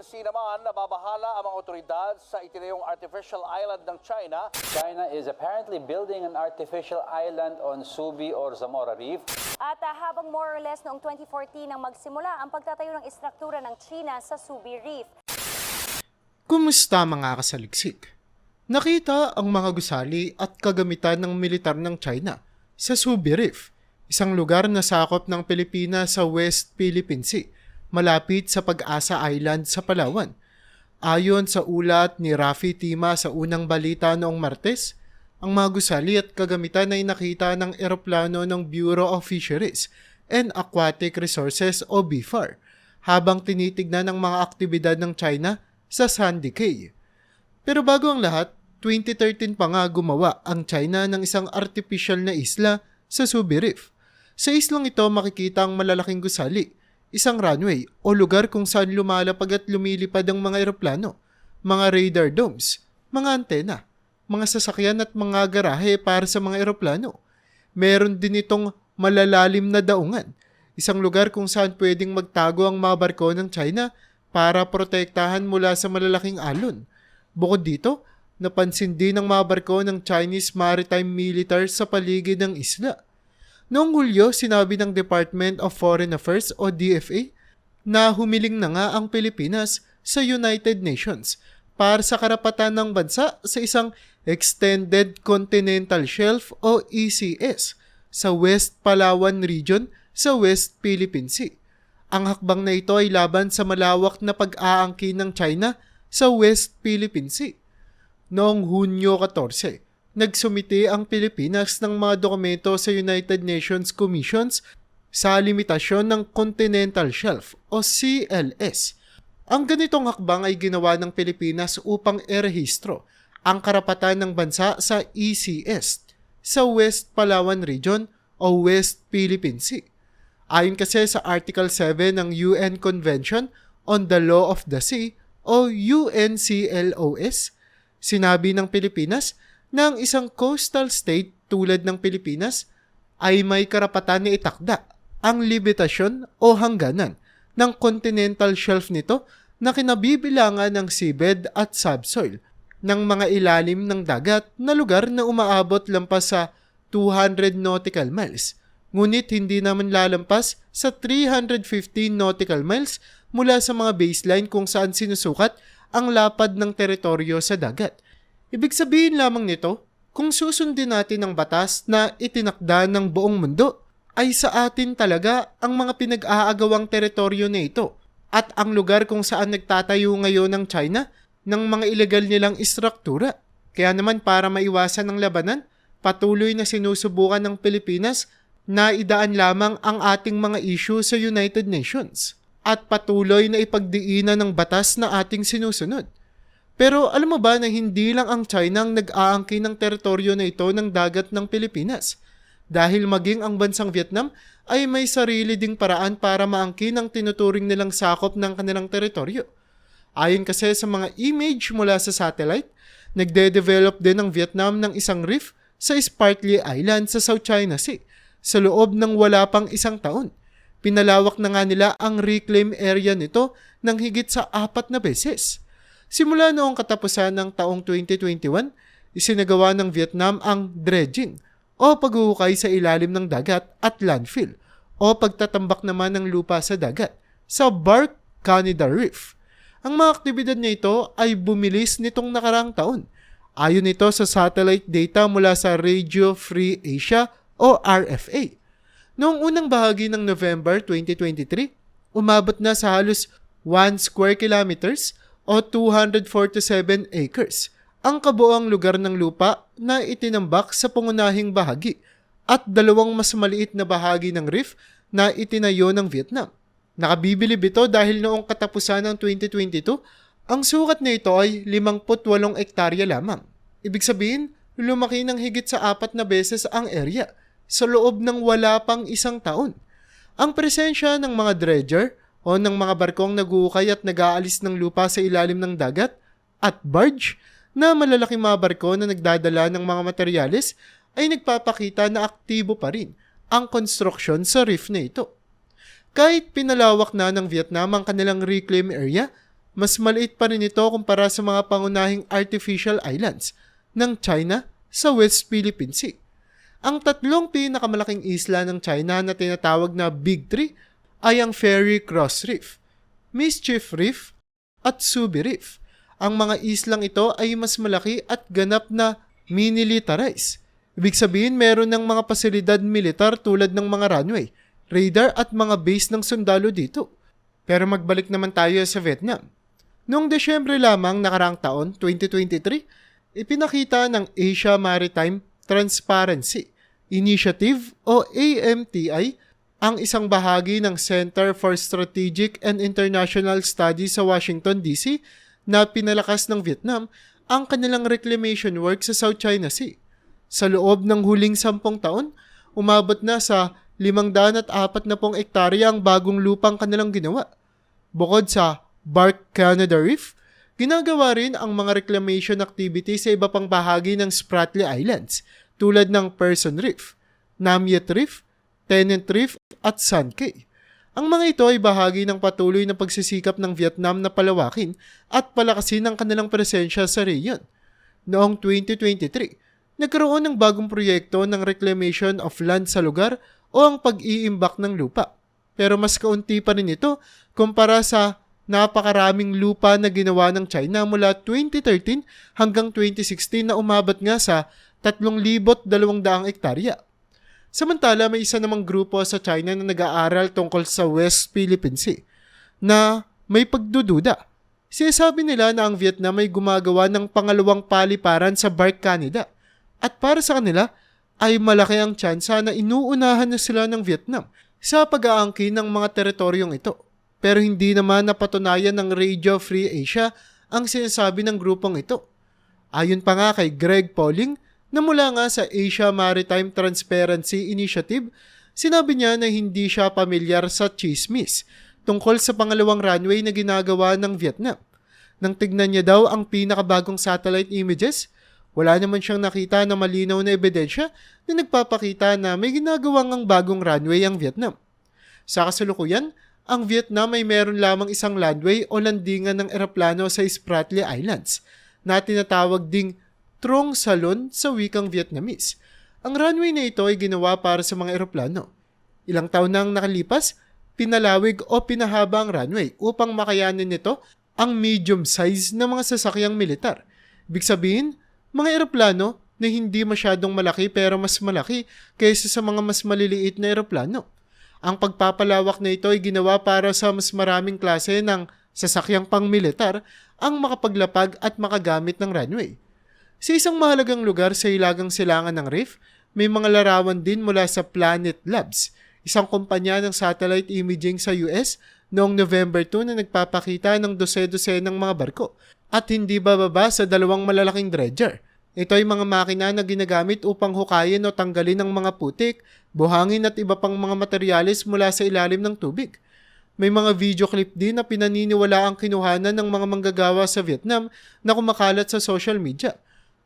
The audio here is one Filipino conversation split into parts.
Sea naman, nababahala ang mga otoridad sa itinayong artificial island ng China China is apparently building an artificial island on Subi or Zamora Reef. At ah, habang more or less noong 2014 nang magsimula ang pagtatayo ng istruktura ng China sa Subi Reef. Kumusta mga kasaliksik? Nakita ang mga gusali at kagamitan ng militar ng China sa Subi Reef, isang lugar na sakop ng Pilipinas sa West Philippine Sea, malapit sa Pag-asa Island sa Palawan. Ayon sa ulat ni Rafi Tima sa unang balita noong Martes, ang mga gusali at kagamitan ay nakita ng eroplano ng Bureau of Fisheries and Aquatic Resources o BFAR habang tinitignan ng mga aktibidad ng China sa Sandy Cay. Pero bago ang lahat, 2013 pa nga gumawa ang China ng isang artificial na isla sa Subi Reef. Sa islang ito makikita ang malalaking gusali, isang runway o lugar kung saan lumalapag at lumilipad ang mga eroplano, mga radar domes, mga antena, mga sasakyan at mga garahe para sa mga eroplano. Meron din itong malalalim na daungan, isang lugar kung saan pwedeng magtago ang mga barko ng China para protektahan mula sa malalaking alon. Bukod dito, napansin din ang mga barko ng Chinese Maritime Military sa paligid ng isla. Noong Hulyo, sinabi ng Department of Foreign Affairs o DFA na humiling na nga ang Pilipinas sa United Nations para sa karapatan ng bansa sa isang Extended Continental Shelf o ECS sa West Palawan Region sa West Philippine Sea. Ang hakbang na ito ay laban sa malawak na pag-aangkin ng China sa West Philippine Sea. Noong Hunyo 14, nagsumite ang Pilipinas ng mga dokumento sa United Nations Commissions sa limitasyon ng Continental Shelf o CLS. Ang ganitong hakbang ay ginawa ng Pilipinas upang erehistro ang karapatan ng bansa sa ECS sa West Palawan Region o West Philippine Sea. Ayon kasi sa Article 7 ng UN Convention on the Law of the Sea o UNCLOS, sinabi ng Pilipinas na ang isang coastal state tulad ng Pilipinas ay may karapatan na itakda ang limitasyon o hangganan ng continental shelf nito na kinabibilangan ng seabed at subsoil ng mga ilalim ng dagat na lugar na umaabot lampas sa 200 nautical miles. Ngunit hindi naman lalampas sa 315 nautical miles mula sa mga baseline kung saan sinusukat ang lapad ng teritoryo sa dagat. Ibig sabihin lamang nito, kung susundin natin ang batas na itinakda ng buong mundo, ay sa atin talaga ang mga pinag-aagawang teritoryo na ito at ang lugar kung saan nagtatayo ngayon ng China ng mga ilegal nilang istruktura. Kaya naman para maiwasan ng labanan, patuloy na sinusubukan ng Pilipinas na idaan lamang ang ating mga issue sa United Nations at patuloy na ipagdiinan ng batas na ating sinusunod. Pero alam mo ba na hindi lang ang China ang nag-aangkin ng teritoryo na ito ng dagat ng Pilipinas? Dahil maging ang bansang Vietnam ay may sarili ding paraan para maangkin ang tinuturing nilang sakop ng kanilang teritoryo. Ayon kasi sa mga image mula sa satellite, nagde-develop din ang Vietnam ng isang reef sa Spratly Island sa South China Sea sa loob ng wala pang isang taon. Pinalawak na nga nila ang reclaim area nito ng higit sa apat na beses. Simula noong katapusan ng taong 2021, isinagawa ng Vietnam ang dredging o paghuhukay sa ilalim ng dagat at landfill o pagtatambak naman ng lupa sa dagat sa Bark Canada Reef. Ang mga aktibidad niya ito ay bumilis nitong nakarang taon. Ayon ito sa satellite data mula sa Radio Free Asia o RFA. Noong unang bahagi ng November 2023, umabot na sa halos 1 square kilometers o 247 acres ang kabuoang lugar ng lupa na itinambak sa pangunahing bahagi at dalawang mas maliit na bahagi ng reef na itinayo ng Vietnam. Nakabibilib ito dahil noong katapusan ng 2022, ang sukat na ito ay 58 ektarya lamang. Ibig sabihin, lumaki ng higit sa apat na beses ang area sa loob ng wala pang isang taon. Ang presensya ng mga dredger o ng mga barkong naguukay at nag-aalis ng lupa sa ilalim ng dagat at barge na malalaking mga barko na nagdadala ng mga materyales ay nagpapakita na aktibo pa rin ang construction sa reef na ito. Kahit pinalawak na ng Vietnam ang kanilang reclaim area, mas maliit pa rin ito kumpara sa mga pangunahing artificial islands ng China sa West Philippine Sea. Ang tatlong pinakamalaking isla ng China na tinatawag na Big Three ay ang Fairy Cross Reef, Mischief Reef, at Subi Reef. Ang mga islang ito ay mas malaki at ganap na minilitarize. Ibig sabihin meron ng mga pasilidad militar tulad ng mga runway, radar at mga base ng sundalo dito. Pero magbalik naman tayo sa Vietnam. Noong Desyembre lamang nakaraang taon, 2023, ipinakita ng Asia Maritime Transparency Initiative o AMTI ang isang bahagi ng Center for Strategic and International Studies sa Washington, D.C. na pinalakas ng Vietnam ang kanilang reclamation work sa South China Sea. Sa loob ng huling sampung taon, umabot na sa 540 ektarya ang bagong lupang kanilang ginawa. Bukod sa Bark Canada Reef, ginagawa rin ang mga reclamation activity sa iba pang bahagi ng Spratly Islands tulad ng Person Reef, Namyet Reef, Tennant Reef at Sun Cay. Ang mga ito ay bahagi ng patuloy na pagsisikap ng Vietnam na palawakin at palakasin ang kanilang presensya sa rehiyon. Noong 2023, nagkaroon ng bagong proyekto ng reclamation of land sa lugar o ang pag-iimbak ng lupa. Pero mas kaunti pa rin ito kumpara sa napakaraming lupa na ginawa ng China mula 2013 hanggang 2016 na umabot nga sa 3,200 ektarya. Samantala, may isa namang grupo sa China na nag-aaral tungkol sa West Philippine Sea na may pagdududa. Sinasabi nila na ang Vietnam ay gumagawa ng pangalawang paliparan sa Bark Canada at para sa kanila ay malaki ang tsansa na inuunahan na sila ng Vietnam sa pag-aangkin ng mga teritoryong ito. Pero hindi naman napatunayan ng Radio Free Asia ang sinasabi ng grupong ito. Ayon pa nga kay Greg Pauling na mula nga sa Asia Maritime Transparency Initiative, sinabi niya na hindi siya pamilyar sa chismis tungkol sa pangalawang runway na ginagawa ng Vietnam. Nang tignan niya daw ang pinakabagong satellite images, wala naman siyang nakita na malinaw na ebidensya na nagpapakita na may ginagawang ang bagong runway ang Vietnam. Sa kasalukuyan, ang Vietnam ay meron lamang isang landway o landingan ng eroplano sa Spratly Islands na tinatawag ding Trong Salon sa wikang Vietnamese. Ang runway na ito ay ginawa para sa mga eroplano. Ilang taon nang nakalipas, pinalawig o pinahaba ang runway upang makayanin nito ang medium size na mga sasakyang militar. Ibig sabihin, mga eroplano na hindi masyadong malaki pero mas malaki kaysa sa mga mas maliliit na eroplano. Ang pagpapalawak na ito ay ginawa para sa mas maraming klase ng sasakyang pang-militar ang makapaglapag at makagamit ng runway. Sa isang mahalagang lugar sa ilagang silangan ng reef, may mga larawan din mula sa Planet Labs, isang kumpanya ng satellite imaging sa US noong November 2 na nagpapakita ng dose-dose ng mga barko at hindi bababa sa dalawang malalaking dredger. Ito ay mga makina na ginagamit upang hukayin o tanggalin ang mga putik, buhangin at iba pang mga materyales mula sa ilalim ng tubig. May mga video clip din na pinaniniwala ang kinuhanan ng mga manggagawa sa Vietnam na kumakalat sa social media.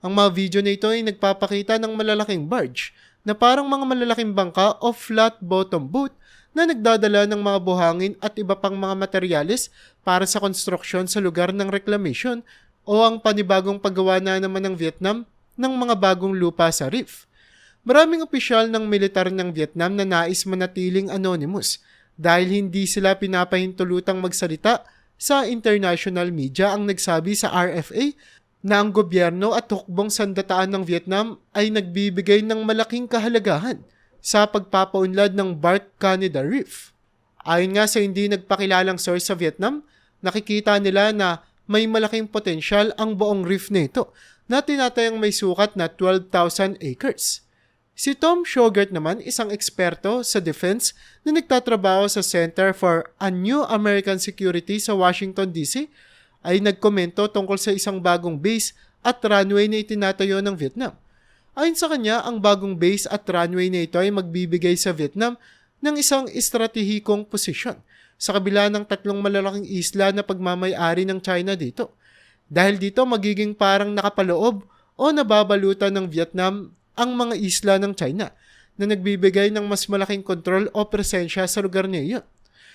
Ang mga video na ito ay nagpapakita ng malalaking barge na parang mga malalaking bangka o flat bottom boat na nagdadala ng mga buhangin at iba pang mga materyales para sa konstruksyon sa lugar ng reclamation o ang panibagong paggawa na naman ng Vietnam ng mga bagong lupa sa reef. Maraming opisyal ng militar ng Vietnam na nais manatiling anonymous dahil hindi sila pinapahintulutang magsalita sa international media ang nagsabi sa RFA na ang gobyerno at hukbong sandataan ng Vietnam ay nagbibigay ng malaking kahalagahan sa pagpapaunlad ng Bark Canada Reef. Ayon nga sa hindi nagpakilalang source sa Vietnam, nakikita nila na may malaking potensyal ang buong reef nito na tinatayang may sukat na 12,000 acres. Si Tom Shogart naman isang eksperto sa defense na nagtatrabaho sa Center for a New American Security sa Washington DC ay nagkomento tungkol sa isang bagong base at runway na itinatayo ng Vietnam. Ayon sa kanya, ang bagong base at runway na ito ay magbibigay sa Vietnam ng isang estratehikong posisyon sa kabila ng tatlong malalaking isla na pagmamayari ng China dito. Dahil dito magiging parang nakapaloob o nababalutan ng Vietnam ang mga isla ng China na nagbibigay ng mas malaking kontrol o presensya sa lugar niya.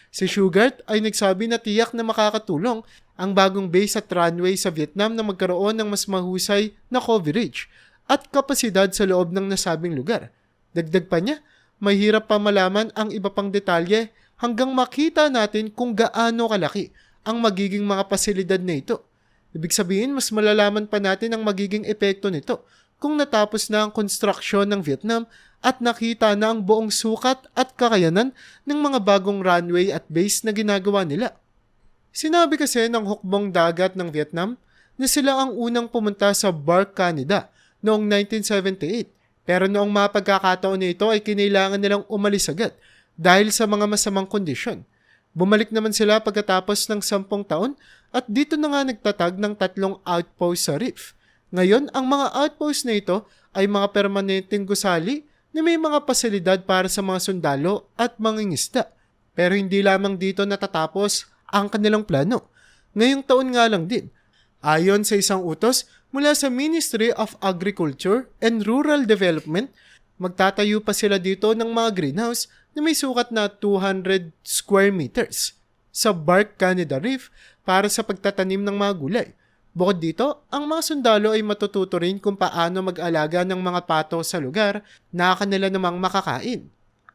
Si Shugart ay nagsabi na tiyak na makakatulong ang bagong base at runway sa Vietnam na magkaroon ng mas mahusay na coverage at kapasidad sa loob ng nasabing lugar. Dagdag pa niya, mahirap pa malaman ang iba pang detalye hanggang makita natin kung gaano kalaki ang magiging mga pasilidad na ito. Ibig sabihin, mas malalaman pa natin ang magiging epekto nito kung natapos na ang konstruksyon ng Vietnam at nakita na ang buong sukat at kakayanan ng mga bagong runway at base na ginagawa nila. Sinabi kasi ng hukbong dagat ng Vietnam na sila ang unang pumunta sa Bar Canada noong 1978 pero noong mga pagkakataon na ito ay kinailangan nilang umalis agad dahil sa mga masamang kondisyon. Bumalik naman sila pagkatapos ng sampung taon at dito na nga nagtatag ng tatlong outpost sa reef. Ngayon, ang mga outpost na ito ay mga permanenteng gusali na may mga pasilidad para sa mga sundalo at mangingisda. Pero hindi lamang dito natatapos ang kanilang plano. Ngayong taon nga lang din, ayon sa isang utos mula sa Ministry of Agriculture and Rural Development, magtatayo pa sila dito ng mga greenhouse na may sukat na 200 square meters sa Bark Canada Reef para sa pagtatanim ng mga gulay. Bukod dito, ang mga sundalo ay matututo rin kung paano mag-alaga ng mga pato sa lugar na kanila namang makakain.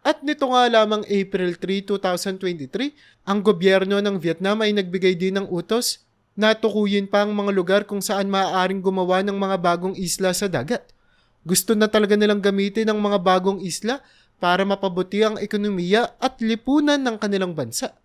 At nito nga lamang April 3, 2023, ang gobyerno ng Vietnam ay nagbigay din ng utos na tukuyin pa ang mga lugar kung saan maaaring gumawa ng mga bagong isla sa dagat. Gusto na talaga nilang gamitin ang mga bagong isla para mapabuti ang ekonomiya at lipunan ng kanilang bansa.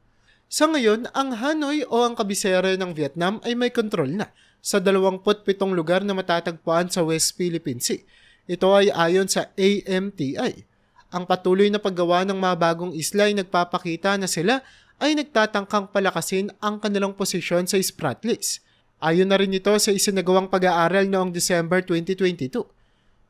Sa ngayon, ang Hanoi o ang kabisera ng Vietnam ay may kontrol na sa 27 lugar na matatagpuan sa West Philippine Sea. Ito ay ayon sa AMTI. Ang patuloy na paggawa ng mga bagong isla ay nagpapakita na sila ay nagtatangkang palakasin ang kanilang posisyon sa Spratlys. Ayon na rin ito sa isinagawang pag-aaral noong December 2022.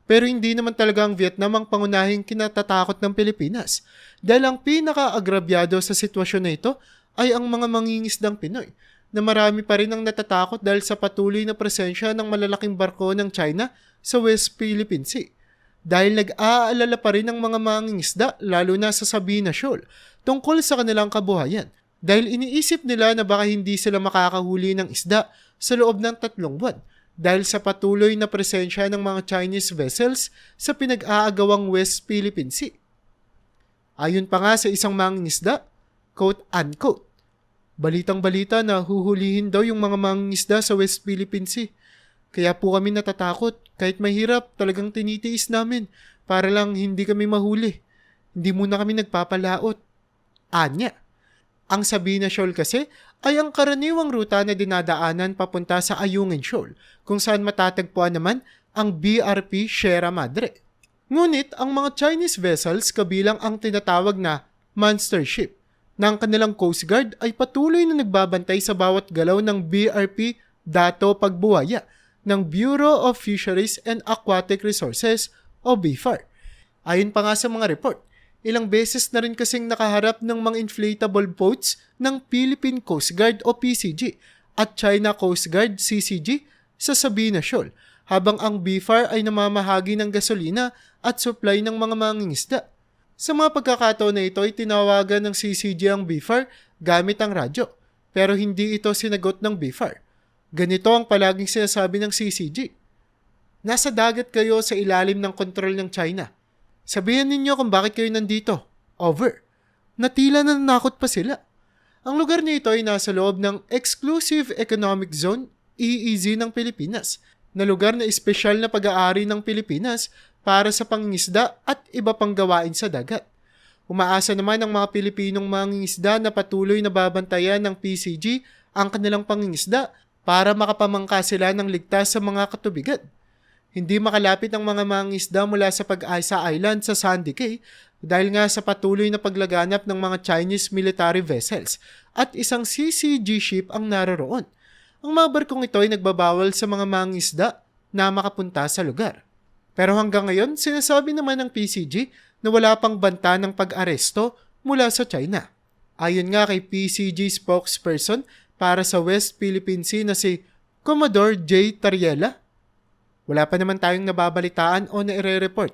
Pero hindi naman talaga ang Vietnam ang pangunahing kinatatakot ng Pilipinas dahil ang pinaka-agrabyado sa sitwasyon na ito ay ang mga mangingisdang Pinoy na marami pa rin ang natatakot dahil sa patuloy na presensya ng malalaking barko ng China sa West Philippine Sea. Dahil nag-aalala pa rin ang mga mangingisda lalo na sa Sabina Shoal tungkol sa kanilang kabuhayan dahil iniisip nila na baka hindi sila makakahuli ng isda sa loob ng tatlong buwan dahil sa patuloy na presensya ng mga Chinese vessels sa pinag-aagawang West Philippine Sea. Ayon pa nga sa isang mangingisda, quote-unquote, balitang-balita na huhulihin daw yung mga mangingisda sa West Philippine Sea. Kaya po kami natatakot, kahit mahirap, talagang tinitiis namin para lang hindi kami mahuli. Hindi muna kami nagpapalaot. Anya. Ang Sabina Shoal kasi ay ang karaniwang ruta na dinadaanan papunta sa Ayungin Shoal, kung saan matatagpuan naman ang BRP Sierra Madre. Ngunit ang mga Chinese vessels kabilang ang tinatawag na monster ship ng kanilang Coast Guard ay patuloy na nagbabantay sa bawat galaw ng BRP Dato Pagbuwaya ng Bureau of Fisheries and Aquatic Resources o BFAR. Ayon pa nga sa mga report, ilang beses na rin kasing nakaharap ng mga inflatable boats ng Philippine Coast Guard o PCG at China Coast Guard CCG sa Sabina Shoal habang ang BFAR ay namamahagi ng gasolina at supply ng mga mangingisda. Sa mga pagkakataon na ito ay tinawagan ng CCG ang BFAR gamit ang radyo pero hindi ito sinagot ng BFAR. Ganito ang palaging sinasabi ng CCG. Nasa dagat kayo sa ilalim ng kontrol ng China. Sabihin ninyo kung bakit kayo nandito. Over. Natila na nanakot pa sila. Ang lugar nito ay nasa loob ng Exclusive Economic Zone, EEZ ng Pilipinas, na lugar na espesyal na pag-aari ng Pilipinas para sa pangingisda at iba pang gawain sa dagat. Umaasa naman ang mga Pilipinong mangingisda na patuloy na babantayan ng PCG ang kanilang pangingisda para makapamangka sila ng ligtas sa mga katubigan. Hindi makalapit ang mga mangingisda mula sa Pag-asa Island sa Sandy Cay dahil nga sa patuloy na paglaganap ng mga Chinese military vessels at isang CCG ship ang naroroon. Ang mga barkong ito ay nagbabawal sa mga mangingisda na makapunta sa lugar. Pero hanggang ngayon, sinasabi naman ng PCG na wala pang banta ng pag-aresto mula sa China. Ayon nga kay PCG spokesperson para sa West Philippine Sea na si Commodore J. Tariela, wala pa naman tayong nababalitaan o naire-report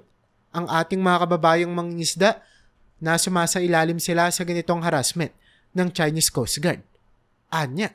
ang ating mga kababayang mangingisda na sumasa ilalim sila sa ganitong harassment ng Chinese Coast Guard. Anya.